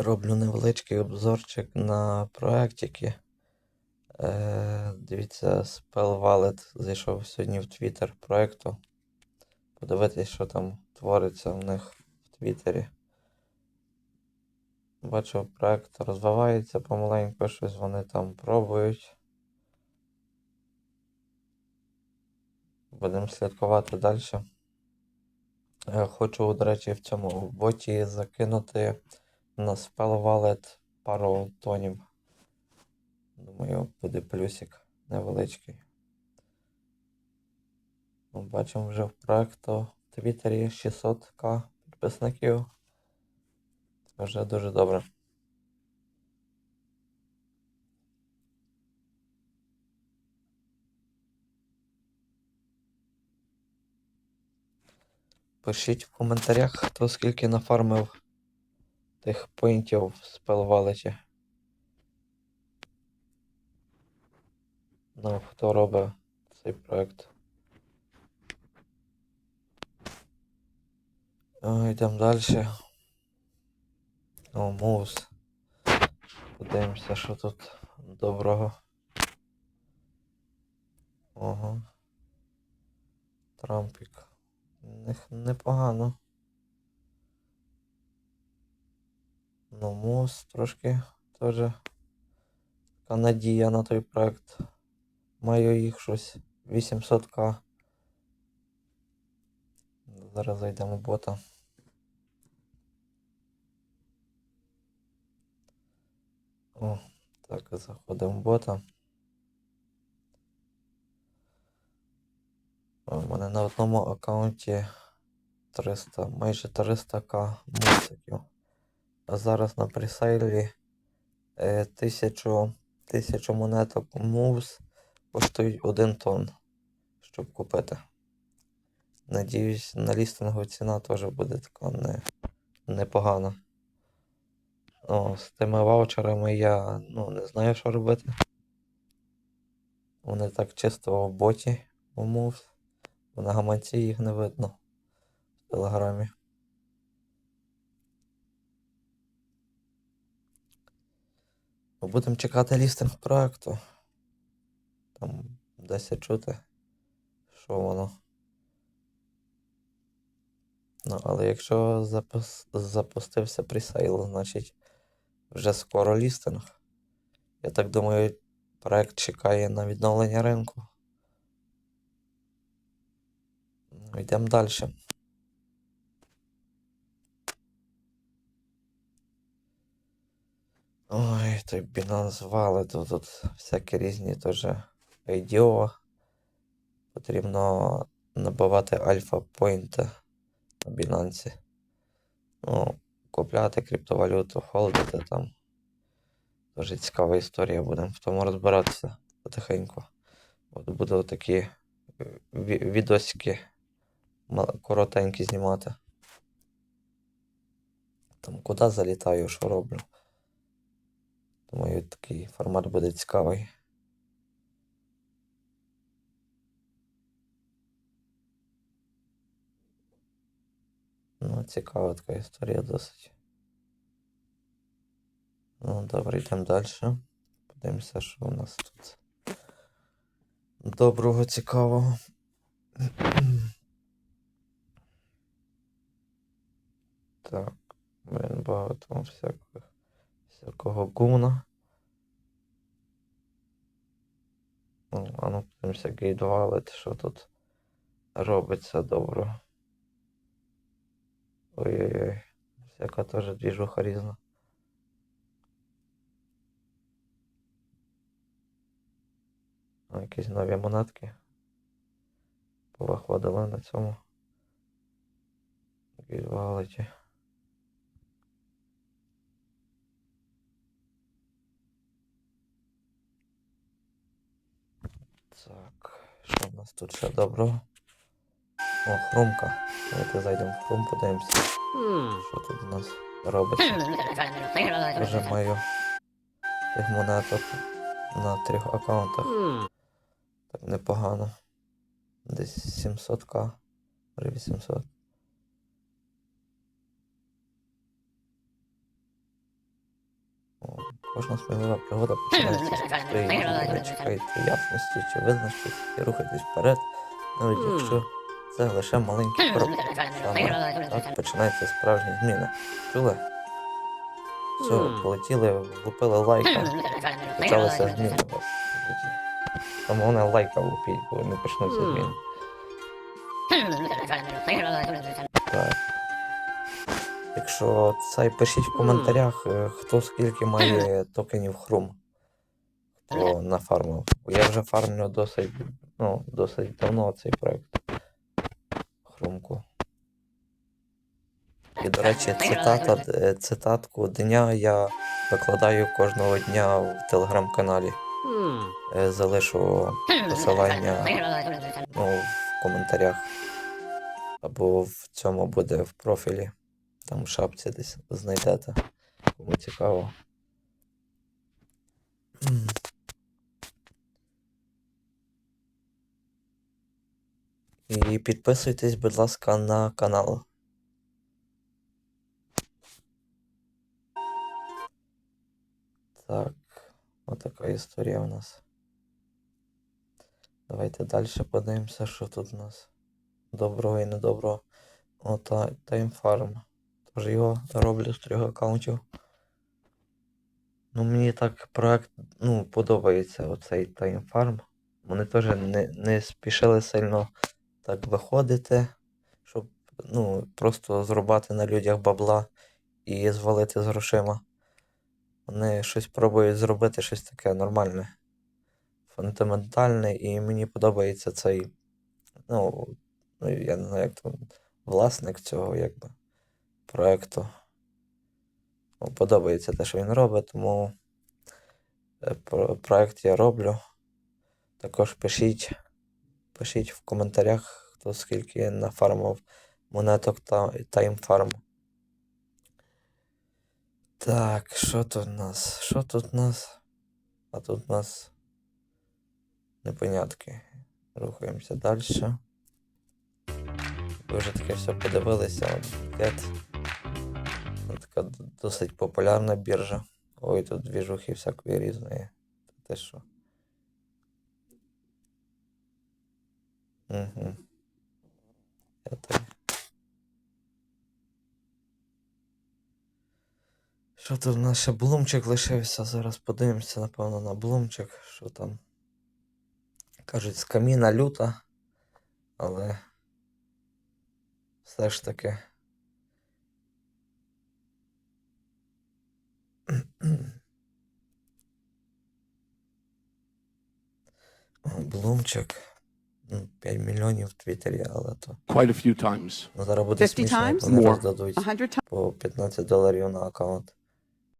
Роблю невеличкий обзорчик на проектики. Е, дивіться, Spell Wallet зайшов сьогодні в Твіттер проекту. Подивитись, що там твориться в них в Твіттері. Бачу, проект розвивається помаленьку, щось вони там пробують. Будемо слідкувати далі. Е, Хочу, до речі, в цьому боті закинути на Wallet пару тонів. Думаю, буде плюсик невеличкий. Ну, Бачимо вже в проекту в Твіттері 600к підписників. Це вже дуже добре. Пишіть в коментарях, хто скільки нафармив тих поінтів в спелвалеті. Ну, хто робить цей проект. О, йдемо далі. О, мус. Подивимося, що тут доброго. Ого. Трампік. Непогано. Ну, мус трошки теж така надія на той проект. Маю їх щось 800к. Зараз зайдемо в бота. О, так, заходимо в бота. У мене на одному аккаунті 300, майже 300к мусиків. А зараз на пресейлі е, 1000, 1000 монеток мувс коштують 1 тонн, щоб купити. Надіюсь, на лістингу ціна теж буде така не, непогана. О, з тими ваучерами я ну, не знаю, що робити. Вони так чисто в боті у бо На гаманці їх не видно в телеграмі. Ну, Будемо чекати лістинг проекту. Там десь чути, що воно. Ну, але якщо запус... запустився пресейл, значить вже скоро лістинг. Я так думаю, проект чекає на відновлення ринку. Ну, Йдемо далі. Ой, той Binance Wallet, тут, всякі різні теж IDO. Потрібно набивати альфа-пойнти на Binance. Ну, купляти криптовалюту, холдити там. Дуже цікава історія, будемо в тому розбиратися потихеньку. От буду такі е, відосики коротенькі знімати. Там куди залітаю, що роблю. Думаю, такий формат буде цікавий. Ну, цікава така історія досить. Ну, добре, йдемо далі. Подивимося, що у нас тут. Доброго, цікавого. Так, блин, багато всякого, всякого гумна. Ну, а ну подивимося гейт валет, що тут робиться добро. Ой-ой-ой, всяка теж двіжуха різна. Якісь нові монетки. Повиходили на цьому. Гейт валеті. Так, що в нас тут ще доброго? О, хрумка. Давайте зайдемо в хрум, подивимося, що тут у нас робиться. Вже маю тих монеток на трьох аккаунтах. Так непогано. Десь 700к. Може 800. Кожна смілива пригода починається з. Чекаєте ясності чи визначитись і рухайтесь вперед, навіть якщо це лише маленький крок. Саме так починаються справжні зміни. Чули? Все, полетіли, влупили лайком, почалися зміни у вас в житті. Тому вони лайка влупіть, коли не почнуться зміни. Так. Якщо це пишіть в коментарях, е, хто скільки має токенів хрум. Хто нафармив. Я вже фармлю досить, ну, досить давно цей проект. Хрумку. І, до речі, цитата, е, цитатку дня я викладаю кожного дня в телеграм-каналі. Е, Залишу посилання ну, в коментарях. Або в цьому буде в профілі. Там в шапці десь знайдете. Кому цікаво. І підписуйтесь, будь ласка, на канал. Так, отака історія у нас. Давайте далі подивимося, що тут у нас доброго і недоброго. О, та, таймфарм. Тож його роблю з трьох аккаунтів. Ну, мені так проект ну, подобається оцей таймфарм. Вони теж не, не спішили сильно так виходити, щоб ну, просто зрубати на людях бабла і звалити з грошима. Вони щось пробують зробити, щось таке нормальне, фундаментальне, і мені подобається цей, ну, ну я не знаю, як там, власник цього якби проекту. Ну, подобається те, що він робить, тому е, проект я роблю. Також пишіть, пишіть в коментарях, хто скільки нафармив монеток та таймфарм. Так, що тут у нас? Що тут у нас? А тут у нас непонятки. Рухаємося далі. Ви вже таке все подивилися. от така досить популярна біржа. Ой, тут двіжухи всякої різної. Те що. Угу. Я так. Що тут у нас ще блумчик лишився? Зараз подивимося, напевно, на блумчик, що там. Кажуть, з каміна люта, але все ж таки. О, Блумчик. Ну, 5 мільйонів в Твіттері, але то. quite a few times. Ну, зараз буде 50 смішно, як times? вони More. роздадуть A hundred times. по 15 доларів на аккаунт.